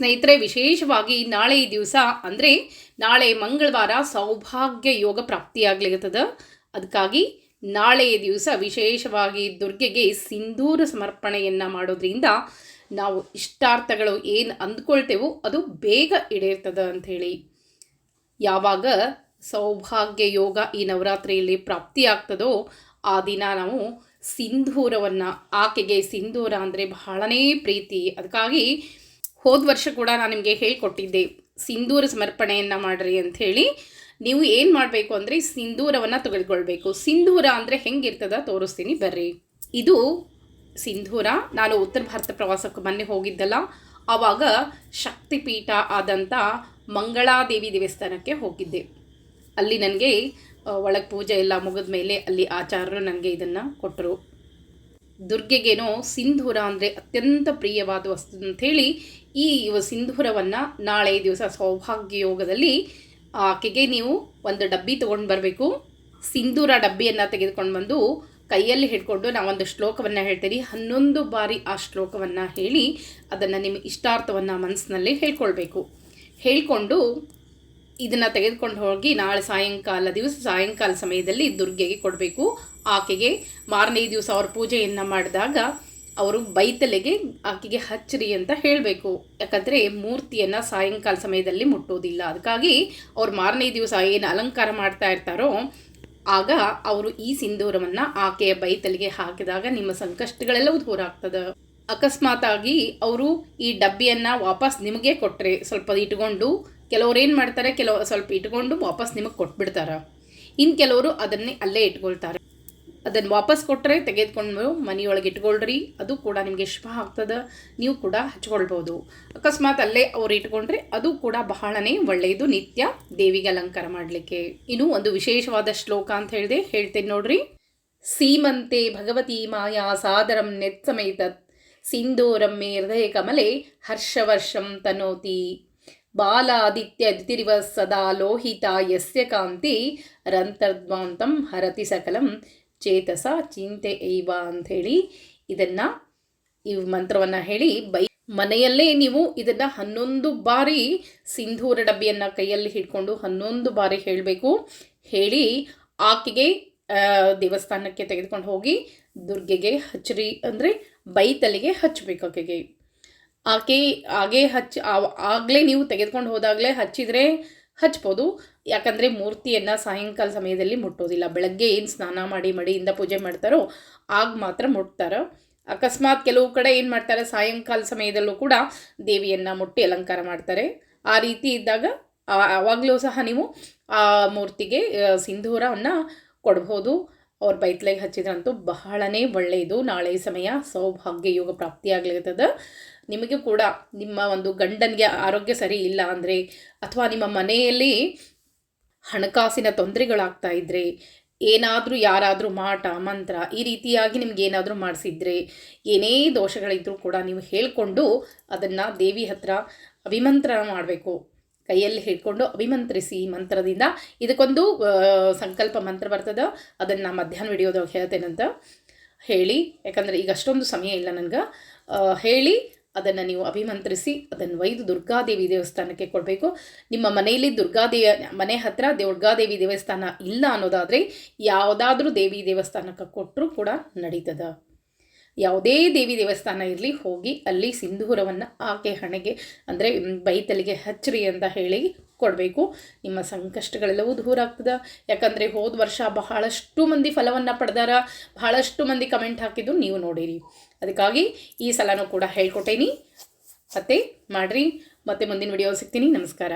ಸ್ನೇಹಿತರೆ, ವಿಶೇಷವಾಗಿ ನಾಳೆ ಈ ದಿವಸ ಅಂದರೆ ನಾಳೆ ಮಂಗಳವಾರ ಸೌಭಾಗ್ಯ ಯೋಗ ಪ್ರಾಪ್ತಿಯಾಗ್ಲಿರ್ತದ ಅದಕ್ಕಾಗಿ ನಾಳೆಯ ದಿವಸ ವಿಶೇಷವಾಗಿ ದುರ್ಗೆಗೆ ಸಿಂಧೂರ ಸಮರ್ಪಣೆಯನ್ನು ಮಾಡೋದ್ರಿಂದ ನಾವು ಇಷ್ಟಾರ್ಥಗಳು ಏನು ಅಂದ್ಕೊಳ್ತೇವೋ ಅದು ಬೇಗ ಈಡೇರ್ತದೆ ಅಂಥೇಳಿ ಯಾವಾಗ ಸೌಭಾಗ್ಯ ಯೋಗ ಈ ನವರಾತ್ರಿಯಲ್ಲಿ ಪ್ರಾಪ್ತಿಯಾಗ್ತದೋ ಆ ದಿನ ನಾವು ಸಿಂಧೂರವನ್ನು, ಆಕೆಗೆ ಸಿಂಧೂರ ಅಂದರೆ ಬಹಳನೇ ಪ್ರೀತಿ. ಅದಕ್ಕಾಗಿ ಹೋದ ವರ್ಷ ಕೂಡ ನಾನು ನಿಮಗೆ ಹೇಳಿಕೊಟ್ಟಿದ್ದೆ, ಸಿಂಧೂರ ಸಮರ್ಪಣೆಯನ್ನು ಮಾಡಿರಿ ಅಂಥೇಳಿ ನೀವು ಏನು ಮಾಡಬೇಕು ಅಂದರೆ ಸಿಂಧೂರವನ್ನು ತೆಗೆದುಕೊಳ್ಬೇಕು ಸಿಂಧೂರ ಅಂದರೆ ಹೆಂಗಿರ್ತದ ತೋರಿಸ್ತೀನಿ ಬರ್ರಿ. ಇದು ಸಿಂಧೂರ, ನಾನು ಉತ್ತರ ಭಾರತ ಪ್ರವಾಸಕ್ಕೆ ಮೊನ್ನೆ ಹೋಗಿದ್ದಲ್ಲ ಆವಾಗ ಶಕ್ತಿಪೀಠ ಆದಂಥ ಮಂಗಳಾದೇವಿ ದೇವಸ್ಥಾನಕ್ಕೆ ಹೋಗಿದ್ದೆ. ಅಲ್ಲಿ ನನಗೆ ಒಳಗೆ ಪೂಜೆ ಎಲ್ಲ ಮುಗಿದ ಮೇಲೆ ಅಲ್ಲಿ ಆಚಾರ್ಯರು ನನಗೆ ಇದನ್ನು ಕೊಟ್ಟರು ದುರ್ಗೆಗೇನೋ ಸಿಂಧೂರ ಅಂದರೆ ಅತ್ಯಂತ ಪ್ರಿಯವಾದ ವಸ್ತು ಅಂಥೇಳಿ ಈ ಸಿಂಧೂರವನ್ನು ನಾಳೆ ದಿವಸ ಸೌಭಾಗ್ಯ ಯೋಗದಲ್ಲಿ ಆಕೆಗೆ ನೀವು ಒಂದು ಡಬ್ಬಿ ತೊಗೊಂಡು ಬರಬೇಕು. ಸಿಂಧೂರ ಡಬ್ಬಿಯನ್ನು ತೆಗೆದುಕೊಂಡು ಬಂದು ಕೈಯಲ್ಲಿ ಹಿಡ್ಕೊಂಡು ನಾವೊಂದು ಶ್ಲೋಕವನ್ನು ಹೇಳ್ತೀನಿ. ಹನ್ನೊಂದು ಬಾರಿ ಆ ಶ್ಲೋಕವನ್ನು ಹೇಳಿ ಅದನ್ನು ನಿಮ್ಮ ಇಷ್ಟಾರ್ಥವನ್ನು ಮನಸ್ಸಿನಲ್ಲಿ ಹೇಳ್ಕೊಳ್ಬೇಕು. ಹೇಳ್ಕೊಂಡು ಇದನ್ನು ತೆಗೆದುಕೊಂಡು ಹೋಗಿ ನಾಳೆ ಸಾಯಂಕಾಲ ದಿವಸ ಸಾಯಂಕಾಲ ಸಮಯದಲ್ಲಿ ದುರ್ಗೆಗೆ ಕೊಡಬೇಕು. ಆಕೆಗೆ ಮಾರನೇ ದಿವಸ ಅವ್ರ ಪೂಜೆಯನ್ನು ಮಾಡಿದಾಗ ಅವರು ಬೈತಲೆಗೆ ಆಕೆಗೆ ಹಚ್ಚಿರಿ ಅಂತ ಹೇಳಬೇಕು. ಯಾಕಂದರೆ ಮೂರ್ತಿಯನ್ನು ಸಾಯಂಕಾಲ ಸಮಯದಲ್ಲಿ ಮುಟ್ಟೋದಿಲ್ಲ. ಅದಕ್ಕಾಗಿ ಅವ್ರು ಮಾರನೇ ದಿವಸ ಏನು ಅಲಂಕಾರ ಮಾಡ್ತಾ ಇರ್ತಾರೋ, ಆಗ ಅವರು ಈ ಸಿಂಧೂರವನ್ನು ಆಕೆಯ ಬೈತಲಿಗೆ ಹಾಕಿದಾಗ ನಿಮ್ಮ ಸಂಕಷ್ಟಗಳೆಲ್ಲವೂ ದೂರ ಆಗ್ತದೆ. ಅಕಸ್ಮಾತ್ ಆಗಿ ಅವರು ಈ ಡಬ್ಬಿಯನ್ನು ವಾಪಸ್ ನಿಮಗೆ ಕೊಟ್ಟರೆ ಸ್ವಲ್ಪ ಇಟ್ಕೊಂಡು ಕೆಲವ್ರು ಏನು ಮಾಡ್ತಾರೆ, ಕೆಲವು ಸ್ವಲ್ಪ ಇಟ್ಕೊಂಡು ವಾಪಸ್ ನಿಮಗೆ ಕೊಟ್ಬಿಡ್ತಾರೆ. ಇನ್ನು ಕೆಲವರು ಅದನ್ನೇ ಅಲ್ಲೇ ಇಟ್ಕೊಳ್ತಾರೆ. ಅದನ್ನು ವಾಪಸ್ ಕೊಟ್ಟರೆ ತೆಗೆದುಕೊಂಡು ಮನೆಯೊಳಗೆ ಇಟ್ಕೊಳ್ರಿ, ಅದು ಕೂಡ ನಿಮಗೆ ಶುಭ ಆಗ್ತದೆ, ನೀವು ಕೂಡ ಹಚ್ಕೊಳ್ಬೋದು. ಅಕಸ್ಮಾತ್ ಅಲ್ಲೇ ಅವ್ರು ಇಟ್ಕೊಂಡ್ರೆ ಅದು ಕೂಡ ಬಹಳನೇ ಒಳ್ಳೆಯದು ನಿತ್ಯ ದೇವಿಗೆ ಅಲಂಕಾರ ಮಾಡಲಿಕ್ಕೆ. ಇನ್ನು ಒಂದು ವಿಶೇಷವಾದ ಶ್ಲೋಕ ಅಂತ ಹೇಳಿದೆ, ಹೇಳ್ತೇನೆ ನೋಡ್ರಿ. ಸೀಮಂತೆ ಭಗವತಿ ಮಾಯಾ ಸಾದರಂ ನೆತ್ಸಮೇತತ್, ಸಿಂಧೂರಂ ಮೇ ಹೃದಯ ಕಮಲೆ ಹರ್ಷವರ್ಷಂ ತನೋತಿ. ಬಾಲಾದಿತ್ಯ ದಿತಿರಿವ ಸದಾ ಲೋಹಿತ ಯಸ್ಯ ಕಾಂತಿ ರಂತರ್ಧ್ವಾಂತಂ ಹರತಿ ಸಕಲಂ ಚೇತಸ ಚಿಂತೆ ಐವ ಅಂಥೇಳಿ ಇದನ್ನು ಈ ಮಂತ್ರವನ್ನು ಹೇಳಿ ಬೈ ಮನೆಯಲ್ಲೇ ನೀವು ಇದನ್ನು ಹನ್ನೊಂದು ಬಾರಿ ಸಿಂಧೂರ ಡಬ್ಬಿಯನ್ನು ಕೈಯಲ್ಲಿ ಹಿಡ್ಕೊಂಡು ಹನ್ನೊಂದು ಬಾರಿ ಹೇಳಬೇಕು. ಹೇಳಿ ಆಕೆಗೆ ದೇವಸ್ಥಾನಕ್ಕೆ ತೆಗೆದುಕೊಂಡು ಹೋಗಿ ದುರ್ಗೆಗೆ ಹಚ್ಚರಿ ಅಂದರೆ ಬೈತಲಿಗೆ ಹಚ್ಚಬೇಕು ಆಕೆಗೆ. ಆಕೆ ಹಾಗೆ ಹಚ್ಚಿ ಆಗಲೇ ನೀವು ತೆಗೆದುಕೊಂಡು ಹೋದಾಗಲೇ ಹಚ್ಚಿದರೆ ಹಚ್ಬೋದು. ಯಾಕಂದರೆ ಮೂರ್ತಿಯನ್ನು ಸಾಯಂಕಾಲ ಸಮಯದಲ್ಲಿ ಮುಟ್ಟೋದಿಲ್ಲ. ಬೆಳಗ್ಗೆ ಏನು ಸ್ನಾನ ಮಾಡಿ ಮಡಿಯಿಂದ ಪೂಜೆ ಮಾಡ್ತಾರೋ ಆಗ ಮಾತ್ರ ಮುಟ್ತಾರೆ. ಅಕಸ್ಮಾತ್ ಕೆಲವು ಕಡೆ ಏನು ಮಾಡ್ತಾರೆ, ಸಾಯಂಕಾಲ ಸಮಯದಲ್ಲೂ ಕೂಡ ದೇವಿಯನ್ನು ಮುಟ್ಟಿ ಅಲಂಕಾರ ಮಾಡ್ತಾರೆ. ಆ ರೀತಿ ಇದ್ದಾಗ ಆವಾಗಲೂ ಸಹ ನೀವು ಆ ಮೂರ್ತಿಗೆ ಸಿಂಧೂರವನ್ನು ಕೊಡ್ಬೋದು. ಅವ್ರ ಬೈತ್ಲೆಗೆ ಹಚ್ಚಿದ್ರಂತೂ ಬಹಳನೇ ಒಳ್ಳೆಯದು ನಾಳೆ ಸಮಯ ಸೌಭಾಗ್ಯ ಯೋಗ ಪ್ರಾಪ್ತಿಯಾಗ್ಲಿರ್ತದೆ ನಿಮಗೆ ಕೂಡ ನಿಮ್ಮ ಒಂದು ಗಂಡನಿಗೆ ಆರೋಗ್ಯ ಸರಿ ಇಲ್ಲ ಅಂದರೆ ಅಥವಾ ನಿಮ್ಮ ಮನೆಯಲ್ಲಿ ಹಣಕಾಸಿನ ತೊಂದರೆಗಳಾಗ್ತಾ ಇದ್ದರೆ ಏನಾದರೂ ಯಾರಾದರೂ ಮಾಟ, ಮಂತ್ರ ಈ ರೀತಿಯಾಗಿ ನಿಮ್ಗೆ ಏನಾದರೂ ಮಾಡಿಸಿದ್ರೆ, ಏನೇ ದೋಷಗಳಿದ್ದರೂ ಕೂಡ ನೀವು ಹೇಳಿಕೊಂಡು ಅದನ್ನು ದೇವಿ ಹತ್ರ ಅಭಿಮಂತ್ರಣ ಮಾಡಬೇಕು. ಕೈಯಲ್ಲಿ ಹಿಡ್ಕೊಂಡು ಅಭಿಮಂತ್ರಿಸಿ ಈ ಮಂತ್ರದಿಂದ. ಇದಕ್ಕೊಂದು ಸಂಕಲ್ಪ ಮಂತ್ರ ಬರ್ತದೆ. ಅದನ್ನು ಮಧ್ಯಾಹ್ನ ವಿಡಿಯೋದಾಗ ಹೇಳ್ತೇನಂತ ಹೇಳಿ. ಯಾಕಂದರೆ ಈಗ ಅಷ್ಟೊಂದು ಸಮಯ ಇಲ್ಲ ನನಗೆ. ಹೇಳಿ, ಅದನ್ನು ನೀವು ಅಭಿಮಂತ್ರಿಸಿ, ಅದನ್ನು ಒಯ್ದು ದುರ್ಗಾದೇವಿ ದೇವಸ್ಥಾನಕ್ಕೆ ಕೊಡಬೇಕು. ನಿಮ್ಮ ಮನೆಯಲ್ಲಿ ದುರ್ಗಾದೇವಿ, ಮನೆ ಹತ್ತಿರ ದುರ್ಗಾದೇವಿ ದೇವಸ್ಥಾನ ಇಲ್ಲ ಅನ್ನೋದಾದರೆ, ಯಾವುದಾದ್ರೂ ದೇವಿ ದೇವಸ್ಥಾನಕ್ಕೆ ಕೊಟ್ಟರೂ ಕೂಡ ನಡೀತದ. ಯಾವುದೇ ದೇವಿ ದೇವಸ್ಥಾನ ಇರಲಿ, ಹೋಗಿ ಅಲ್ಲಿ ಸಿಂಧೂರವನ್ನು ಆಕೆ ಹಣೆಗೆ, ಅಂದರೆ ಬೈತಲಿಗೆ ಹಚ್ಚ್ರಿ ಅಂತ ಹೇಳಿ ಕೊಡಬೇಕು. ನಿಮ್ಮ ಸಂಕಷ್ಟಗಳೆಲ್ಲವೂ ದೂರ ಆಗ್ತದೆ. ಯಾಕಂದರೆ ಹೋದ ವರ್ಷ ಬಹಳಷ್ಟು ಮಂದಿ ಫಲವನ್ನು ಪಡೆದಾರ, ಬಹಳಷ್ಟು ಮಂದಿ ಕಮೆಂಟ್ ಹಾಕಿದ್ದು ನೀವು ನೋಡಿರಿ. ಅದಕ್ಕಾಗಿ ಈ ಸಲನೂ ಕೂಡ ಹೇಳ್ಕೊಟ್ಟೇನಿ. ಮತ್ತೆ ಮಾಡಿರಿ. ಮತ್ತೆ ಮುಂದಿನ ವಿಡಿಯೋ ಸಿಗ್ತೀನಿ. ನಮಸ್ಕಾರ.